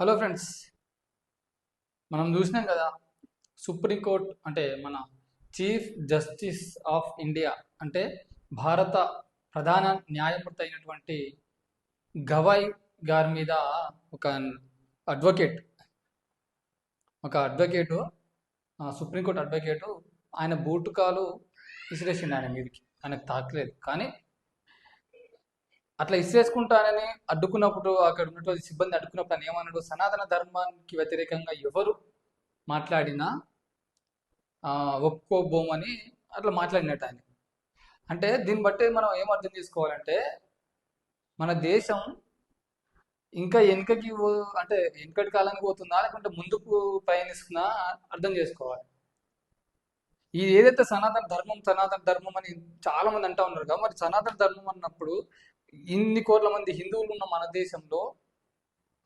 Hello friends మనం చూసినాం కదా సుప్రీంకోర్టు అంటే మన చీఫ్ జస్టిస్ ఆఫ్ ఇండియా అంటే భారత ప్రధాన న్యాయమూర్తి అయినటువంటి గవాయ్ గారి మీద ఒక అడ్వకేట్ ఒక అడ్వకేటు సుప్రీంకోర్టు అడ్వకేటు ఆయన బూటుకాలు విసిరేసిండు ఆయన మీదకి. ఆయనకు తాకలేదు. కానీ అట్లా ఇసిరేసుకుంటానని అడ్డుకున్నప్పుడు అక్కడ ఉన్నటువంటి సిబ్బంది అడ్డుకున్నప్పుడు ఆయన ఏమన్నాడు? సనాతన ధర్మానికి వ్యతిరేకంగా ఎవరు మాట్లాడినా ఒప్పుకోబోమని అట్లా మాట్లాడినట్టు ఆయన. అంటే దీన్ని బట్టి మనం ఏం అర్థం చేసుకోవాలంటే మన దేశం ఇంకా వెనుకకి పో- అంటే వెనుకటి కాలానికి పోతుందా? లేకుంటే ముందుకు ప్రయాణిస్తుందా? అర్థం చేసుకోవాలి. ఈ ఏదైతే సనాతన ధర్మం సనాతన ధర్మం అని చాలా మంది అంటా ఉన్నారు కదా మరి సనాతన ధర్మం అన్నప్పుడు ఇన్ని కోట్ల మంది హిందువులు ఉన్న మన దేశంలో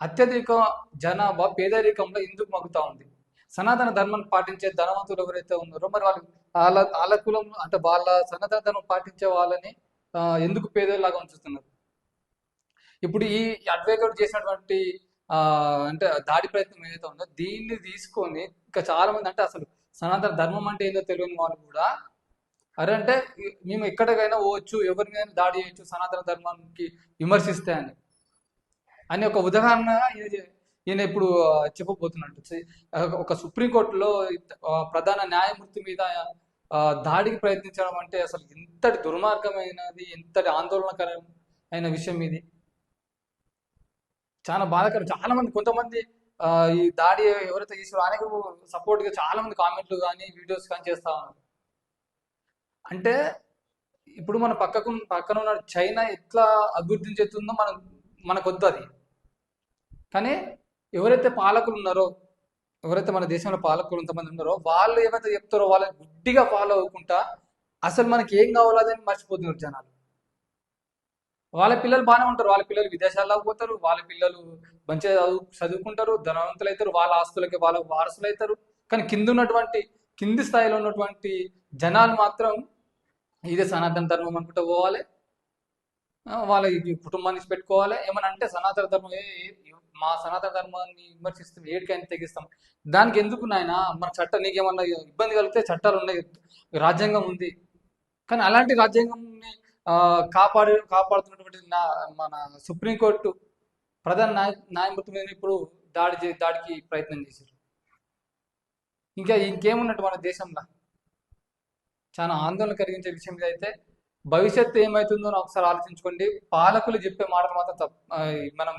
అత్యధిక జనాభా పేదరికంలో ఎందుకు మగ్గుతా ఉంది? సనాతన ధర్మాన్ని పాటించే ధనవంతులు ఎవరైతే ఉన్నారో మరి వాళ్ళు వాళ్ళ వాళ్ళ కులం అంటే వాళ్ళ సనాతన ధర్మం పాటించే వాళ్ళని ఎందుకు పేదలాగా ఉంచుతున్నారు? ఇప్పుడు ఈ అడ్వకేట్ చేసినటువంటి ఆ, అంటే దాడి ప్రయత్నం ఏదైతే ఉందో దీన్ని తీసుకొని ఇంకా చాలా మంది అంటే అసలు సనాతన ధర్మం అంటే ఏందో తెలియని వాళ్ళు కూడా అరే అంటే మేము ఎక్కడికైనా పోవచ్చు ఎవరినైనా దాడి చేయొచ్చు సనాతన ధర్మానికి విమర్శిస్తే అని. అని ఒక ఉదాహరణ ఈయన ఇప్పుడు చెప్పబోతున్నట్టు. ఒక సుప్రీంకోర్టులో ప్రధాన న్యాయమూర్తి మీద దాడికి ప్రయత్నించడం అంటే అసలు ఎంతటి దుర్మార్గమైనది ఎంతటి ఆందోళనకరమైన విషయం ఇది. చాలా బాధాకరం. చాలా మంది కొంతమంది ఈ దాడి ఎవరైతే చేసారో ఆయనకు సపోర్ట్గా చాలా మంది కామెంట్లు కానీ వీడియోస్ కానీ చేస్తా ఉన్నారు. అంటే ఇప్పుడు మన పక్కకు పక్కన ఉన్న చైనా ఎట్లా అభివృద్ధి చెందుతుందో మనం మనకొద్దు అది. కానీ ఎవరైతే పాలకులు ఉన్నారో ఎవరైతే మన దేశంలో పాలకులు కొంతమంది ఉన్నారో వాళ్ళు ఏమైతే చెప్తారో వాళ్ళని గుడ్డిగా ఫాలో అవ్వకుండా అసలు మనకి ఏం కావాలో అదని మర్చిపోతున్నారు జనాలు. వాళ్ళ పిల్లలు బాగానే ఉంటారు. వాళ్ళ పిల్లలు విదేశాల్లో పోతారు. వాళ్ళ పిల్లలు మంచిగా చదువు చదువుకుంటారు. ధనవంతులు అవుతారు వాళ్ళ ఆస్తులకి వాళ్ళ వారసులు అవుతారు కానీ కింద ఉన్నటువంటి కింది స్థాయిలో ఉన్నటువంటి జనాలు మాత్రం ఇదే సనాతన ధర్మం అనుకుంటూ పోవాలి. వాళ్ళ ఈ కుటుంబాన్ని పెట్టుకోవాలి. ఏమని అంటే సనాతన ధర్మం ఏ- మా సనాతన ధర్మాన్ని విమర్శిస్తాం ఏడికైనా తెగిస్తాం. దానికి ఎందుకు నాయన? మన చట్టం నీకేమన్నా ఇబ్బంది కలిగితే చట్టాలు ఉన్నాయి. రాజ్యాంగం ఉంది. కానీ అలాంటి రాజ్యాంగంని కాపాడు కాపాడుతున్నటువంటి నా మన సుప్రీంకోర్టు ప్రధాన న్యాయ న్యాయమూర్తి మీద ఇప్పుడు దాడి దాడికి ప్రయత్నం చేశారు. ఇంకా ఇంకేమున్నట్టు మన దేశంలో? చాలా ఆందోళన కలిగించే విషయం అయితే భవిష్యత్తు ఏమవుతుందో ఒకసారి ఆలోచించుకోండి. పాలకులు చెప్పే మాటలు మాత్రం మనం